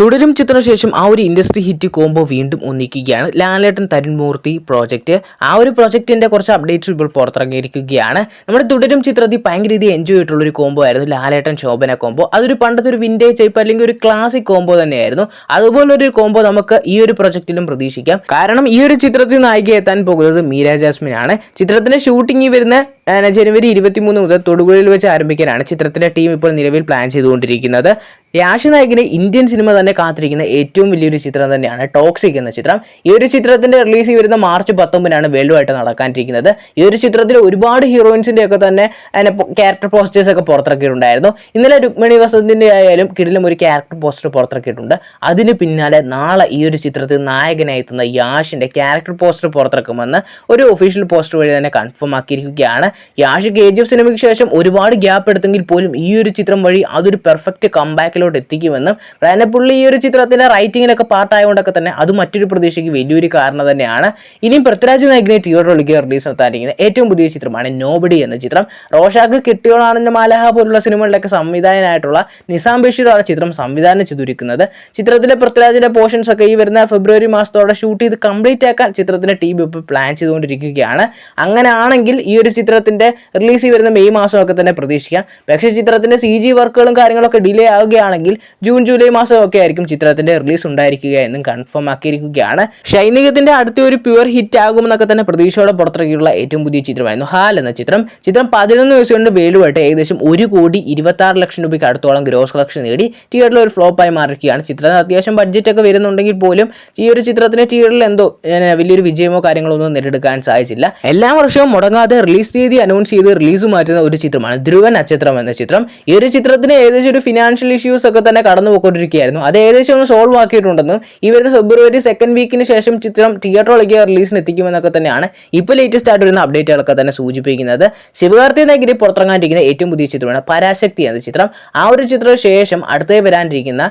തുടരും ചിത്രശേഷം ആ ഒരു ഇൻഡസ്ട്രി ഹിറ്റ് കോംബോ വീണ്ടും ഒന്നിക്കുകയാണ്. ലാലേട്ടൻ തരുൺമൂർത്തി പ്രോജക്റ്റ് ആ ഒരു പ്രോജക്റ്റിന്റെ കുറച്ച് അപ്ഡേറ്റ്സ് ഇപ്പോൾ പുറത്തിറങ്ങിയിരിക്കുകയാണ്. നമ്മുടെ തുടരും ചിത്രത്തിൽ ഭയങ്കര രീതിയിൽ എൻജോയ് ആയിട്ടുള്ള ഒരു കോംബോ ആയിരുന്നു ലാലേട്ടൻ ശോഭന കോംബോ അതൊരു പണ്ടത്തെ ഒരു വിന്റേജ് ടൈപ്പ് അല്ലെങ്കിൽ ഒരു ക്ലാസിക് കോംബോ തന്നെയായിരുന്നു. അതുപോലൊരു കോംബോ നമുക്ക് ഈ ഒരു പ്രൊജക്റ്റിലും പ്രതീക്ഷിക്കാം. കാരണം ഈ ഒരു ചിത്രത്തിൽ നായിക എത്താൻ പോകുന്നത് മീര ജാസ്മിൻ ആണ് ചിത്രത്തിന്റെ ഷൂട്ടിംഗ് വരുന്ന ജനുവരി ഇരുപത്തിമൂന്ന് മുതൽ തൊടുപുഴയിൽ വെച്ച് ആരംഭിക്കാനാണ് ചിത്രത്തിന്റെ ടീം ഇപ്പോൾ നിലവിൽ പ്ലാൻ ചെയ്തുകൊണ്ടിരിക്കുന്നത്. യാഷ് നായകിനെ ഇന്ത്യൻ സിനിമ തന്നെ കാത്തിരിക്കുന്ന ഏറ്റവും വലിയൊരു ചിത്രം തന്നെയാണ് ടോക്സിക് എന്ന ചിത്രം. ഈ ഒരു ചിത്രത്തിന്റെ റിലീസ് വരുന്ന മാർച്ച് പത്തൊമ്പതിനാണ് വേൾഡുമായിട്ട് നടക്കാനിരിക്കുന്നത്. ഈ ഒരു ചിത്രത്തിൽ ഒരുപാട് ഹീറോയിൻസിന്റെ ഒക്കെ തന്നെ ക്യാരക്ടർ പോസ്റ്റേഴ്സ് ഒക്കെ പുറത്തിറക്കിയിട്ടുണ്ടായിരുന്നു. ഇന്നലെ രുക്മിണി വസന്തിന്റെ ആയാലും കിടിലും ഒരു ക്യാരക്ടർ പോസ്റ്റർ പുറത്തിറക്കിയിട്ടുണ്ട്. അതിന് പിന്നാലെ നാളെ ഈ ഒരു ചിത്രത്തിൽ നായകനായി എത്തുന്ന യാഷിന്റെ ക്യാരക്ടർ പോസ്റ്റർ പുറത്തിറക്കുമെന്ന് ഒരു ഒഫീഷ്യൽ പോസ്റ്റർ വഴി തന്നെ കൺഫേം ആക്കിയിരിക്കുകയാണ്. യാഷ് കെ ജി എഫ് സിനിമയ്ക്ക് ശേഷം ഒരുപാട് ഗ്യാപ്പ് എടുത്തെങ്കിൽ പോലും ഈ ഒരു ചിത്രം വഴി അതൊരു പെർഫെക്റ്റ് കംബാക്കിലോട്ട് എത്തിക്കുമെന്നും കാരണം പുള്ളി ഈ ഒരു ചിത്രത്തിന്റെ റൈറ്റിങ്ങിനൊക്കെ പാർട്ടായതുകൊണ്ടൊക്കെ തന്നെ അത് മറ്റൊരു പ്രതീക്ഷയ്ക്ക് വലിയൊരു കാരണം തന്നെയാണ്. ഇനിയും പൃഥ്വിരാജ് നായകനെ തിയേറ്ററിലേക്ക് റിലീസ് നടത്താനിരിക്കുന്ന ഏറ്റവും പുതിയ ചിത്രമാണ് നോബഡി എന്ന ചിത്രം. റോഷാക്ക് കെട്ടിയോളാണെന്ന മാലഹ പോലുള്ള സിനിമകളിലൊക്കെ സംവിധായകനായിട്ടുള്ള നിസാം ബഷീറാണ് ചിത്രം സംവിധാനം ചെയ്തിരിക്കുന്നത് ചിത്രത്തിലെ പൃഥ്വിരാജിന്റെ പോർഷൻസ് ഒക്കെ ഈ വരുന്ന ഫെബ്രുവരി മാസത്തോടെ ഷൂട്ട് ചെയ്ത് കംപ്ലീറ്റ് ആക്കാൻ ചിത്രത്തിന്റെ ടീം ഇപ്പോൾ പ്ലാൻ ചെയ്തുകൊണ്ടിരിക്കുകയാണ്. അങ്ങനെയാണെങ്കിൽ ഈ ഒരു ചിത്രത്തിന്റെ റിലീസ് വരുന്ന മെയ് മാസമൊക്കെ തന്നെ പ്രതീക്ഷിക്കാം. പക്ഷേ ചിത്രത്തിന്റെ സി ജി വർക്കുകളും കാര്യങ്ങളൊക്കെ ഡിലേ ആവുകയാണെങ്കിൽ ജൂൺ ജൂലൈ മാസമൊക്കെ ആയിരിക്കും ചിത്രത്തിന്റെ റിലീസ് ഉണ്ടായിരിക്കുക എന്നും കൺഫേം ആക്കിയിരിക്കുകയാണ്. ഷൈനികത്തിന്റെ അടുത്ത ഒരു പ്യുവർ ഹിറ്റ് ആകുമെന്നൊക്കെ തന്നെ പ്രതീക്ഷയോടെ പുറത്തിറക്കിയിട്ടുള്ള ഏറ്റവും പുതിയ ചിത്രമായിരുന്നു ഹാൽ എന്ന ചിത്രം. ചിത്രം പതിനൊന്ന് ദിവസം കൊണ്ട് വേലുവായിട്ട് ഏകദേശം ഒരു കോടി ഇരുപത്തി ആറ് ലക്ഷം രൂപയ്ക്ക് അടുത്തോളം ഗ്രോസ് കളക്ഷൻ നേടി. തിയേറ്ററിൽ ഒരു ഫ്ലോപ്പായി മാറിയിരിക്കുകയാണ്. ചിത്രത്തിന് അത്യാവശ്യം ബഡ്ജറ്റൊക്കെ വരുന്നുണ്ടെങ്കിൽ പോലും ഈ ഒരു ചിത്രത്തിന് തിയേറ്ററിൽ എന്തോ വലിയൊരു വിജയമോ കാര്യങ്ങളോ ഒന്നും നേടിയെടുക്കാൻ സാധിച്ചില്ല. എല്ലാ വർഷവും മുടങ്ങാതെ റിലീസ് തീയതി അനൗൺസ് ചെയ്ത് റിലീസ് മാറ്റുന്ന ഒരു ചിത്രമാണ്. ധ്രുവൻ നക്ഷത്രം എന്ന ചിത്രം. ഈ ഒരു ചിത്രത്തിന് ഏകദേശം ഒരു ഫിനാൻഷ്യൽ ഇഷ്യൂസ് ഒക്കെ തന്നെ കടന്നു പോയിക്കൊണ്ടിരിക്കുകയായിരുന്നു അത് ഏകദേശം ഒന്ന് സോൾവ് ആക്കിയിട്ടുണ്ടെന്നും ഈ വരുന്ന ഫെബ്രുവരി സെക്കൻഡ് വീക്കിന് ശേഷം ചിത്രം തിയേറ്ററിലേക്ക് റിലീസിന് എത്തിക്കുമെന്നൊക്കെ തന്നെയാണ് ഇപ്പോൾ ലേറ്റസ്റ്റ് ആയിട്ട് വരുന്ന അപ്ഡേറ്റുകളൊക്കെ തന്നെ സൂചിപ്പിക്കുന്നത്. ശിവകാർത്തി നഗരി പുറത്തിറങ്ങാനിരിക്കുന്ന ഏറ്റവും പുതിയ ചിത്രമാണ് പരാശക്തി എന്ന ചിത്രം. ആ ഒരു ചിത്രത്തിന് ശേഷം അടുത്തേ വരാനിരിക്കുന്ന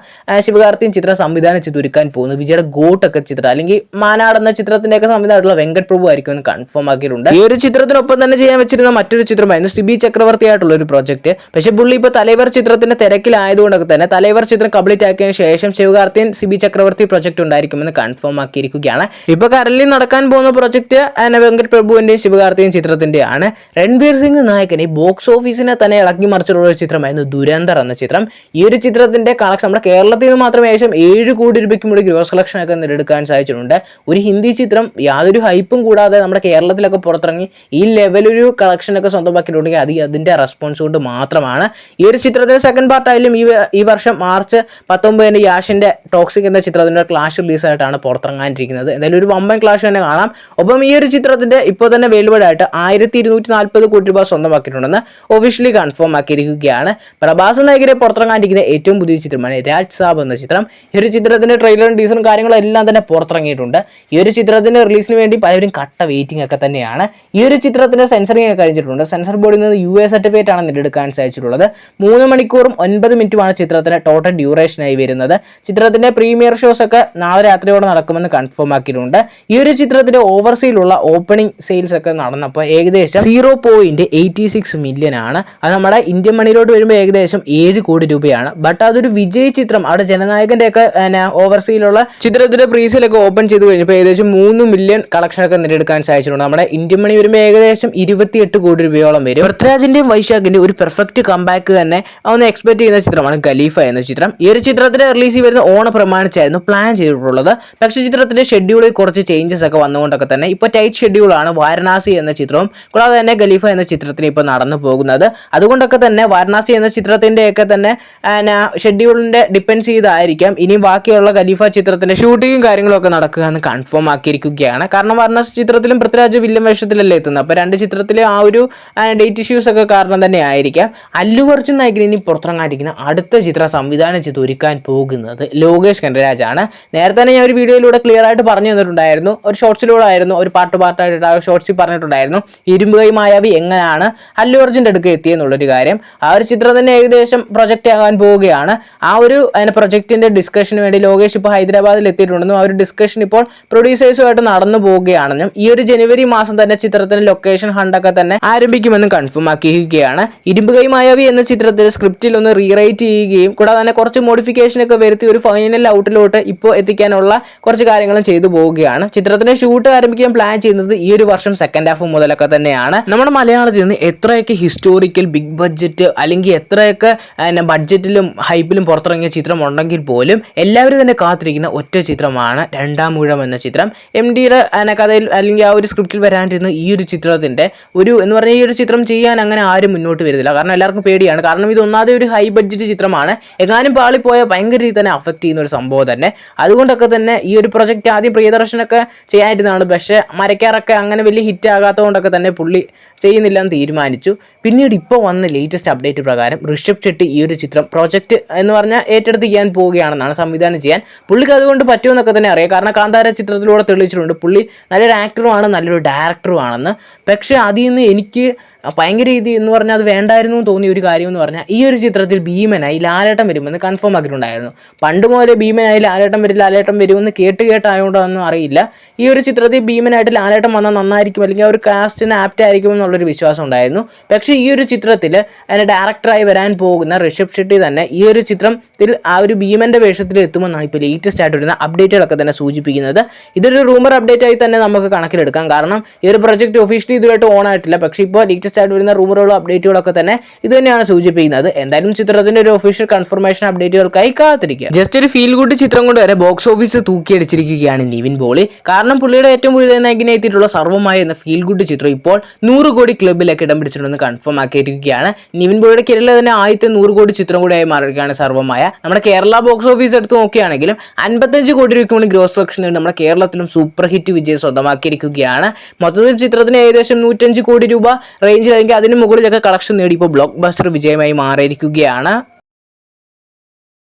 ശിവകാർത്തിയും ചിത്രം സംവിധാനം ചെയ്ത് ഒരുക്കാൻ പോകുന്നു വിജയുടെ ഗോട്ടൊക്കെ ചിത്രം അല്ലെങ്കിൽ മാനാട് എന്ന ചിത്രത്തിന്റെ ഒക്കെ സംവിധാനമായിട്ടുള്ള വെങ്കട് പ്രഭു ആയിരിക്കും എന്ന് കൺഫേം ആക്കിയിട്ടുണ്ട്. ഈ ഒരു ചിത്രത്തിനൊപ്പം തന്നെ ചെയ്യാൻ വെച്ചിരുന്ന മറ്റൊരു ചിത്രമായിരുന്നു സിബി ചക്രവർത്തി ആയിട്ടുള്ള ഒരു പ്രോജക്റ്റ്. പക്ഷെ പുള്ളി ഇപ്പോൾ തലൈവർ ചിത്രത്തിന്റെ തിരക്കിലായതുകൊണ്ടൊക്കെ തന്നെ തലൈവർ ചിത്രം കംപ്ലീറ്റ് ആക്കിയതിന് ശേഷം ശിവകാർത്തിയൻ സിബി ചക്രവർത്തി പ്രൊജക്ട് ഉണ്ടായിരിക്കുമെന്ന് കൺഫേം ആക്കിയിരിക്കുകയാണ്. ഇപ്പൊ കരളിൽ നടക്കാൻ പോകുന്ന പ്രൊജക്ട് വെങ്കട് പ്രഭുവിന്റെയും ശിവകാർത്തിയൻ ചിത്രത്തിന്റെയാണ്. രൺവീർ സിംഗ് നായകനെ ബോക്സ് ഓഫീസിനെ തന്നെ ഇളക്കി മറിച്ചിട്ടുള്ള ഒരു ചിത്രമായിരുന്നു ദുരന്തർ എന്ന ചിത്രം. ഈ ഒരു ചിത്രത്തിന്റെ കളക്ഷൻ നമ്മുടെ കേരളത്തിൽ നിന്ന് മാത്രം ഏകദേശം ഏഴ് കോടി രൂപയ്ക്ക് മുകളിൽ ഗ്രോസ് കളക്ഷൻ ഒക്കെ നേടിയെടുക്കാൻ സാധിച്ചിട്ടുണ്ട്. ഒരു ഹിന്ദി ചിത്രം യാതൊരു ഹൈപ്പും കൂടാതെ നമ്മുടെ കേരളത്തിലൊക്കെ പുറത്തിറങ്ങി ഈ ലെവലൊരു കളക്ഷനൊക്കെ സ്വന്തമാക്കിയിട്ടുണ്ടെങ്കിൽ അത് അതിന്റെ റെസ്പോൺസ് കൊണ്ട് മാത്രമാണ്. ഈ ഒരു ചിത്രത്തിന്റെ സെക്കൻഡ് പാർട്ടായാലും ഈ ഈ വർഷം മാർച്ച് പത്തൊമ്പതിന് യാഷിന്റെ ടോക്സിക് എന്ന ചിത്രത്തിന്റെ ക്ലാഷ് റിലീസായിട്ടാണ് പുറത്തിറങ്ങാനിരിക്കുന്നത്. എന്തായാലും ഒരു വമ്പൻ ക്ലാഷ് തന്നെ കാണാം. ഒപ്പം ഈ ഒരു ചിത്രത്തിന്റെ ഇപ്പോൾ തന്നെ വേൾഡ് ആയിട്ട് ആയിരത്തി ഇരുന്നൂറ്റി നാൽപ്പത് കോടി രൂപ സ്വന്തമാക്കിയിട്ടുണ്ടെന്ന് ഒഫീഷ്യലി കൺഫേം ആക്കിയിരിക്കുകയാണ്. പ്രഭാസ് നായകരെ പുറത്തിറങ്ങാനിരിക്കുന്ന ഏറ്റവും പുതിയ ചിത്രമാണ് രാജ് സാബ് എന്ന ചിത്രം. ഈ ഒരു ചിത്രത്തിന്റെ ട്രെയിലറും ടീസറും കാര്യങ്ങളും എല്ലാം തന്നെ പുറത്തിറങ്ങിയിട്ടുണ്ട്. ഈ ഒരു ചിത്രത്തിന്റെ റിലീസിന് വേണ്ടി പലരും കട്ട വെയിറ്റിംഗ് ഒക്കെ തന്നെയാണ്. ഈ ഒരു ചിത്രത്തിന്റെ സെൻസറിങ് ഒക്കെ കഴിഞ്ഞിട്ടുണ്ട്. സെൻസർ ബോർഡിൽ നിന്ന് യു എ സർട്ടിഫിക്കറ്റ് ആണ് നേടിയെടുക്കാൻ സാധിച്ചിട്ടുള്ളത്. മൂന്ന് മണിക്കൂറും ഒൻപത് മിനിറ്റുമാണ് ചിത്രത്തിന്റെ ടോട്ടൽ ഡ്യൂറേഷനായി വരുന്നത്. ചിത്രത്തിന്റെ പ്രീമിയർ ഷോസ് ഒക്കെ നാളെ രാത്രിയോടെ നടക്കുമെന്ന് കൺഫേം ആക്കിയിട്ടുണ്ട്. ഈ ഒരു ചിത്രത്തിന്റെ ഓവർസീലുള്ള ഓപ്പണിംഗ് സെയിൽസ് ഒക്കെ നടന്നപ്പോൾ ഏകദേശം zero point eighty six million ആണ്. അത് നമ്മുടെ ഇന്ത്യൻ മണിയിലോട്ട് വരുമ്പോൾ ഏകദേശം ഏഴ് കോടി രൂപയാണ്. ബട്ട് അതൊരു വിജയ് ചിത്രം. അവിടെ ജനനായകന്റെ ഒക്കെ ഓവർസീലുള്ള ചിത്രത്തിന്റെ പ്രീസിലൊക്കെ ഓപ്പൺ ചെയ്ത് കഴിഞ്ഞപ്പോൾ ഏകദേശം മൂന്ന് മില്യൺ കളക്ഷൻ ഒക്കെ നേടിയെടുക്കാൻ സാധിച്ചിട്ടുണ്ട്. നമ്മുടെ ഇന്ത്യൻ മണി വരുമ്പോൾ ഏകദേശം ഇരുപത്തിയെട്ട് കോടി രൂപയോളം വരും. പൃഥ്വിരാജിന്റെയും വൈശാഖിന്റെ ഒരു പെർഫെക്റ്റ് കമ്പാക്ക് തന്നെ ഒന്ന് എക്സ്പെക്ട് ചെയ്യുന്ന ചിത്രമാണ് ഖലീഫ എന്ന ചിത്രം. ഈ ഒരു ചിത്രത്തിന്റെ റിലീസ് വരുന്ന ഓണം പ്രമാണിച്ചായിരുന്നു പ്ലാൻ ചെയ്തിട്ടുള്ളത്. പക്ഷേ ചിത്രത്തിന്റെ ഷെഡ്യൂളിൽ കുറച്ച് ചേഞ്ചസ് ഒക്കെ വന്നുകൊണ്ടൊക്കെ തന്നെ ഇപ്പോൾ ടൈറ്റ് ഷെഡ്യൂളാണ് വാരണാസി എന്ന ചിത്രവും കൂടാതെ തന്നെ ഖലീഫ എന്ന ചിത്രത്തിന് ഇപ്പൊ നടന്നു പോകുന്നത്. അതുകൊണ്ടൊക്കെ തന്നെ വാരണാസി എന്ന ചിത്രത്തിന്റെ ചിത്രത്തിന്റെയൊക്കെ തന്നെ ഷെഡ്യൂളിന്റെ ഡിപ്പെൻഡ് ചെയ്തായിരിക്കാം ഇനി ബാക്കിയുള്ള ഖലീഫ ചിത്രത്തിന്റെ ഷൂട്ടിങ്ങും കാര്യങ്ങളും ഒക്കെ നടക്കുക എന്ന് കൺഫേം ആക്കിയിരിക്കുകയാണ്. കാരണം വാരണാസി ചിത്രത്തിലും പൃഥ്വിരാജ് വില്ലൻ വേഷത്തിലല്ലേ എത്തുന്നത്? അപ്പോൾ രണ്ട് ചിത്രത്തിലെ ആ ഒരു ഡേറ്റ് ഇഷ്യൂസ് ഒക്കെ കാരണം തന്നെ ആയിരിക്കാം. അല്ലു അർജുൻ നായകൻ ഇനി പുറത്തിറങ്ങാതിരിക്കുന്ന അടുത്ത ചിത്രം സംവിധാനം ചെയ്ത് ഒരുക്കാൻ പോകുന്നത് ലോകേഷ് കനരാജാണ് നേരത്തെ തന്നെ ഞാൻ ഒരു വീഡിയോയിലൂടെ ക്ലിയർ ആയിട്ട് പറഞ്ഞു തന്നിട്ടുണ്ടായിരുന്നു. ഒരു ഷോർട്സിലൂടെ ആയിരുന്നു ഒരു പാട്ട് പാട്ടായിട്ട് ആ ഷോർട്സിൽ പറഞ്ഞിട്ടുണ്ടായിരുന്നു. ഇരുമ്പ് കൈ മായാവി എങ്ങനെയാണ് അല്ലു അർജുന്റെ അടുക്ക് എത്തിയെന്നുള്ളൊരു കാര്യം. ആ ഒരു ചിത്രം തന്നെ ഏകദേശം പ്രൊജക്റ്റ് ആകാൻ പോവുകയാണ്. ആ ഒരു പ്രൊജക്റ്റിന്റെ ഡിസ്കഷന് വേണ്ടി ലോകേഷ് ഇപ്പോൾ ഹൈദരാബാദിൽ എത്തിയിട്ടുണ്ടെന്നും ആ ഒരു ഡിസ്കഷൻ ഇപ്പോൾ പ്രൊഡ്യൂസേഴ്സുമായിട്ട് നടന്നു പോവുകയാണെന്നും ഈ ഒരു ജനുവരി മാസം തന്നെ ചിത്രത്തിന് ലൊക്കേഷൻ ഹണ്ടൊക്കെ തന്നെ ആരംഭിക്കുമെന്നും കൺഫേം ആക്കിയിരിക്കുകയാണ്. ഇരുമ്പ് കൈ മായാവി എന്ന ചിത്രത്തിൽ സ്ക്രിപ്റ്റിൽ ഒന്ന് റീറൈറ്റ് ചെയ്യുകയും കൂടാതെ തന്നെ കുറച്ച് മോഡിഫിക്കേഷൻ ഒക്കെ വരുത്തി ഒരു ഫൈനൽ ഔട്ടിലോട്ട് ഇപ്പോൾ എത്തിക്കാനുള്ള കുറച്ച് കാര്യങ്ങളും ചെയ്തു പോവുകയാണ്. ചിത്രത്തിന്റെ ഷൂട്ട് ആരംഭിക്കാൻ പ്ലാൻ ചെയ്യുന്നത് ഈ ഒരു വർഷം സെക്കൻഡ് ഹാഫ് മുതലൊക്കെ തന്നെയാണ്. നമ്മുടെ മലയാളത്തിൽ നിന്ന് എത്രയൊക്കെ ഹിസ്റ്റോറിക്കൽ ബിഗ് ബഡ്ജറ്റ് അല്ലെങ്കിൽ എത്രയൊക്കെ ബഡ്ജറ്റിലും ഹൈപ്പിലും പുറത്തിറങ്ങിയ ചിത്രം ഉണ്ടെങ്കിൽ പോലും എല്ലാവരും തന്നെ കാത്തിരിക്കുന്ന ഒറ്റ ചിത്രമാണ് രണ്ടാം മുഴം എന്ന ചിത്രം. എം ഡിയുടെ കഥയിൽ അല്ലെങ്കിൽ ആ ഒരു സ്ക്രിപ്റ്റിൽ വരാണ്ടിരുന്ന ഈ ഒരു ചിത്രത്തിന്റെ ഒരു എന്ന് പറഞ്ഞാൽ ഈ ഒരു ചിത്രം ചെയ്യാൻ അങ്ങനെ ആരും മുന്നോട്ട് വരുന്നില്ല. കാരണം എല്ലാവർക്കും പേടിയാണ്. കാരണം ഇത് ഒന്നാമത് ഒരു ഹൈ ബഡ്ജറ്റ് ചിത്രമാണ്. എങ്ങാനും പാളിപ്പോയാൽ ഭയങ്കര രീതി തന്നെ അഫക്റ്റ് ചെയ്യുന്ന ഒരു സംഭവം തന്നെ. അതുകൊണ്ടൊക്കെ തന്നെ ഈ ഒരു പ്രൊജക്റ്റ് ആദ്യം പ്രിയദർശനൊക്കെ ചെയ്യാനിരുന്നതാണ് പക്ഷേ മരക്കാറൊക്കെ അങ്ങനെ വലിയ ഹിറ്റ് ആകാത്തതുകൊണ്ടൊക്കെ തന്നെ പുള്ളി ചെയ്യുന്നില്ല എന്ന് തീരുമാനിച്ചു. പിന്നീട് ഇപ്പോൾ വന്ന ലേറ്റസ്റ്റ് അപ്ഡേറ്റ് പ്രകാരം ഋഷഭ് ഷെട്ടി ഈ ഒരു ചിത്രം പ്രോജക്റ്റ് എന്ന് പറഞ്ഞാൽ ഏറ്റെടുത്ത് ചെയ്യാൻ പോവുകയാണെന്നാണ് സംവിധാനം ചെയ്യാൻ. പുള്ളിക്ക് അതുകൊണ്ട് പറ്റുമെന്നൊക്കെ തന്നെ അറിയാം. കാരണം കാന്താര ചിത്രത്തിലൂടെ തെളിയിച്ചിട്ടുണ്ട്. പുള്ളി നല്ലൊരു ആക്ടറുമാണ് നല്ലൊരു ഡയറക്ടറുമാണെന്ന് പക്ഷേ അതിൽ നിന്ന് എനിക്ക് ഭയങ്കര രീതി എന്ന് പറഞ്ഞാൽ അത് വേണ്ടായിരുന്നു തോന്നിയ ഒരു കാര്യം എന്ന് പറഞ്ഞാൽ ഈ ഒരു ചിത്രത്തിൽ ഭീമനായി ലാലേട്ടം വരുമെന്ന് കൺഫേം ആക്കിയിട്ടുണ്ടായിരുന്നു. പണ്ട് മുതലേ ഭീമനായി ലാലേട്ടം വരും ലാലേട്ടം വരുമെന്ന് കേട്ട് കേട്ടായതുകൊണ്ടൊന്നും അറിയില്ല. ഈ ഒരു ചിത്രത്തിൽ ഭീമനായിട്ട് ലാലേട്ടം വന്നാൽ നന്നായിരിക്കും അല്ലെങ്കിൽ ആ ഒരു കാസ്റ്റിന് ആപ്റ്റ് ആയിരിക്കും എന്നുള്ളൊരു വിശ്വാസം ഉണ്ടായിരുന്നു. പക്ഷേ ഈ ഒരു ചിത്രത്തിൽ അതിന്റെ ഡയറക്ടറായി വരാൻ പോകുന്ന ഋഷഭ് ഷെട്ടി തന്നെ ഈ ഒരു ചിത്രത്തിൽ ആ ഒരു ഭീമന്റെ വേഷത്തിൽ എത്തുമെന്നാണ് ഇപ്പോൾ ലേറ്റസ്റ്റ് ആയിട്ട് വരുന്ന അപ്ഡേറ്റുകളൊക്കെ തന്നെ സൂചിപ്പിക്കുന്നത്. ഇതൊരു റൂമർ അപ്ഡേറ്റ് ആയി തന്നെ നമുക്ക് കണക്കിലെടുക്കാം. കാരണം ഈ ഒരു പ്രൊജക്റ്റ് ഒഫീഷ്യലി ഇതുമായിട്ട് ഓൺ ആയിട്ടില്ല. പക്ഷേ ഇപ്പോൾ ലേറ്റസ്റ്റ് ആയിട്ട് വരുന്ന റൂമറുകളും അപ്ഡേറ്റുകളൊക്കെ തന്നെ ഇത് തന്നെയാണ് സൂചിപ്പിക്കുന്നത്. എന്തായാലും ചിത്രത്തിന്റെ ഒരു ഒഫീഷ്യൽ കൺഫർമേഷൻ അപ്ഡേറ്റുകൾക്കായി കാത്തിരിക്കുക. ജസ്റ്റ് ഒരു ഫീൽ ഗുഡ് ചിത്രം കൊണ്ട് വരെ ബോക്സ് ഓഫീസ് തൂക്കിയടിച്ചിരിക്കുകയാണ് നിവിൻ പോളി. കാരണം പുള്ളിയുടെ ഏറ്റവും പുതിയ നായകനെ എത്തിയിട്ടുള്ള സർവമായ എന്ന ഫീൽ ഗുഡ് ചിത്രം ഇപ്പോൾ നൂറ് കോടി ക്ലബിലൊക്കെ ഇടം പിടിച്ചിട്ടുണ്ടെന്ന് കൺഫേം ആക്കിയിരിക്കുകയാണ്. നിവിൻ പോളിയുടെ കേരള തന്നെ ആദ്യത്തെ നൂറ് കോടി ചിത്രം കൂടിയായി മാറുകയാണ് സർവമായ നമ്മുടെ കേരള ബോക്സ് ഓഫീസ് എടുത്ത് നോക്കുകയാണെങ്കിലും അൻപത്തഞ്ച് കോടി രൂപയ്ക്ക് വേണ്ടി ഗ്രോസ് കളക്ഷൻ നമ്മുടെ കേരളത്തിലും സൂപ്പർ ഹിറ്റ് വിജയം സ്വന്തമാക്കിയിരിക്കുകയാണ്. മൊത്തത്തിൽ ചിത്രത്തിന് ഏകദേശം നൂറ്റഞ്ച് കോടി രൂപ റേഞ്ചിൽ അല്ലെങ്കിൽ അതിന് മുകളിലൊക്കെ കളക്ഷൻ നേടി. ഇപ്പോൾ ബ്ലോക്ക് ബസ്റ്റർ വിജയമായി മാറിയിരിക്കുകയാണ്.